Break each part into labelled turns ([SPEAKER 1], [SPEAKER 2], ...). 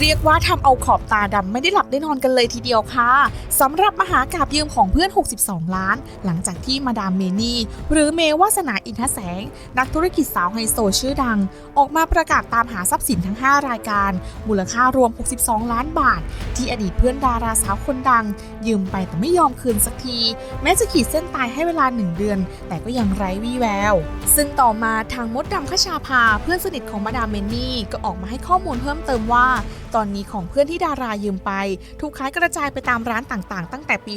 [SPEAKER 1] เรียกว่าทำเอาขอบตาดำไม่ได้หลับได้นอนกันเลยทีเดียวค่ะสำหรับมหากาบยืมของเพื่อน 62 ล้าน หลังจากที่มาดามเมนี่ หรือเมวาสนาอินทแสง นักธุรกิจสาวไฮโซชื่อดัง ออกมาประกาศตามหาทรัพย์สินทั้ง 5 รายการ มูลค่ารวม 62 ล้านบาท ที่อดีตเพื่อนดาราสาวคนดัง ยืมไปแต่ไม่ยอมคืนสักที แม้จะขีดเส้นตายให้เวลา 1 เดือน แต่ก็ยังไร้วี่แวว ซึ่งต่อมาทางมดดำขชาภาเพื่อนสนิทของมาดามเมนี่ก็ออกมาให้ข้อมูลเพิ่มเติมว่าตอนนี้ของเพื่อนที่ดารายืมไป ถูกขายกระจายไปตามร้านต่างๆ ตั้งแต่ปี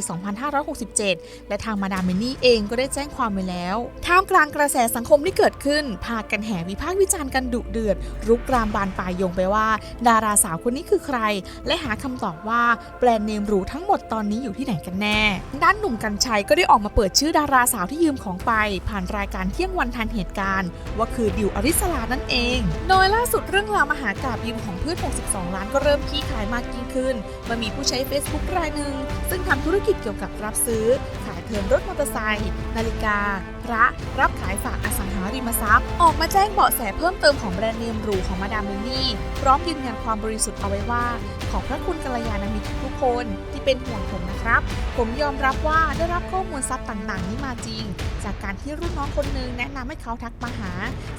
[SPEAKER 1] 2567 และทางมาดามเมนี่เองก็ได้แจ้งความไว้แล้ว ท่ามกลางกระแสสังคมที่เกิดขึ้น พากันแห่วิพากษ์วิจารณ์กันดุเดือด รุกรามบานปลายโยงไปว่า ดาราสาวคนนี้คือใคร และหาคำตอบว่าแบรนด์เนมหรูทั้งหมดตอนนี้อยู่ที่ไหนกันแน่ ด้านหนุ่มกัญชัยก็ได้ออกมาเปิดชื่อดาราสาวที่ยืมของไป ผ่านรายการเที่ยงวันทันเหตุการณ์ ว่าคือดิวอริสลานั่นเอง โดยล่าสุดเรื่องราวมหากาบยืมของเพื่อน 62 ล้านก็เริ่มขี้ขายมากยิ่งขึ้นเมื่อมีผู้ใช้ Facebook รายหนึ่งซึ่งทำธุรกิจเกี่ยวกับรับซื้อขาย เทินรถมอเตอร์ไซค์นาฬิกา พระ รับขายฝากอสังหาริมทรัพย์ ออกมาแจ้งเบาะแสเพิ่มเติมของแบรนด์เนมหรูของมาดามเมนี่ พร้อมยืนยันความบริสุทธิ์เอาไว้ว่า ขอบพระคุณกัลยาณมิตรทุกคนที่เป็นห่วงผมนะครับ ผมยอมรับว่าได้รับข้อมูลทรัพย์ต่างๆ นี้มาจริง จากการที่รุ่นน้องคนหนึ่งแนะนำให้เขาทักมาหา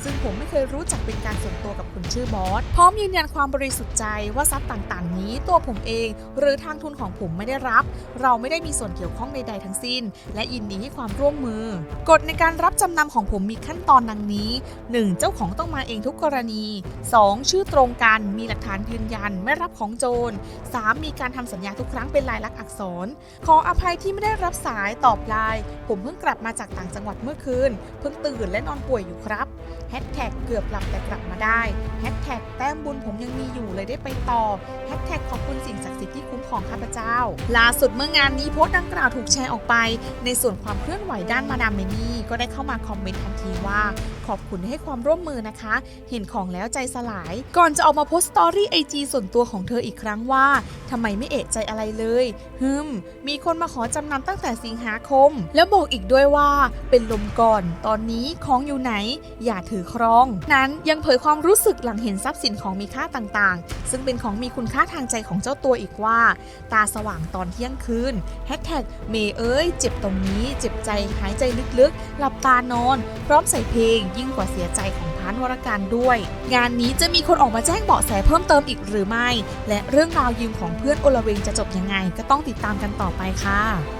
[SPEAKER 1] ซึ่งผมไม่เคยรู้จักเป็นการส่วนตัวกับคนชื่อบอส พร้อมยืนยันความบริสุทธิ์ใจว่าทรัพย์ต่างๆ นี้ตัวผมเอง หรือทางทุนของผมไม่ได้รับ เราไม่ได้มีส่วนเกี่ยวข้องใดๆทั้งสิ้นและยินดีให้ความร่วมมือ กฎในการรับจำนำของผมมีขั้นตอนดังนี้ 1. เจ้าของต้องมาเองทุกกรณี 2. ชื่อตรงกันมีหลักฐานยืนยันไม่รับของโจร 3. มีการทำสัญญาทุกครั้งเป็นลายลักษณ์อักษร ขออภัยที่ไม่ได้รับสายตอบไลน์ผมเพิ่งกลับมาจากต่างจังหวัดเมื่อคืน เพิ่งตื่นและนอนป่วยอยู่ครับแฮชแท็กเกือบหลับแต่กลับมาได้แฮชแท็ก บุญผมยังมีอยู่เลยได้ไปต่อแฮชแท็กขอบคุณสิ่งศักดิ์สิทธิ์ที่คุ้มครองข้าพเจ้า ล่าสุดเมื่องานนี้โพสต์ดังกล่าวถูกแชร์ออกไป ในส่วนความเคลื่อนไหวด้านมาดามเมนี่ก็ได้เข้ามาคอมเมนต์ทันทีว่า ขอบคุณให้ความร่วมมือนะคะ เห็นของแล้วใจสลาย ก่อนจะออกมาโพสต์สตอรี่ไอจีส่วนตัวของเธออีกครั้งว่าทำไมไม่เอะใจอะไรเลยฮึมมีคนมาขอจำนำตั้งแต่สิงหาคม แล้วบอกอีกด้วยว่าเป็นลมก่อน ตอนนี้ของอยู่ไหน อย่าถือครอง นั้นยังเผยความรู้สึกหลังเห็นทรัพย์สินของของมีค่าต่างๆ ซึ่งเป็นของมีคุณค่าทางใจของเจ้าตัวอีกว่า ตาสว่างตอนเที่ยงคืนแฮชแท็กเมย์เอ้ย เจ็บตรงนี้ เจ็บใจหายใจลึกๆ หลับตานอน พร้อมใส่เพลง ยิ่งกว่าเสียใจของพันวรการด้วย งานนี้จะมีคนออกมาแจ้งเบาะแสเพิ่มเติมอีกหรือไม่ และเรื่องราวยืมของเพื่อนโอลเวงจะจบยังไง ก็ต้องติดตามกันต่อไปค่ะ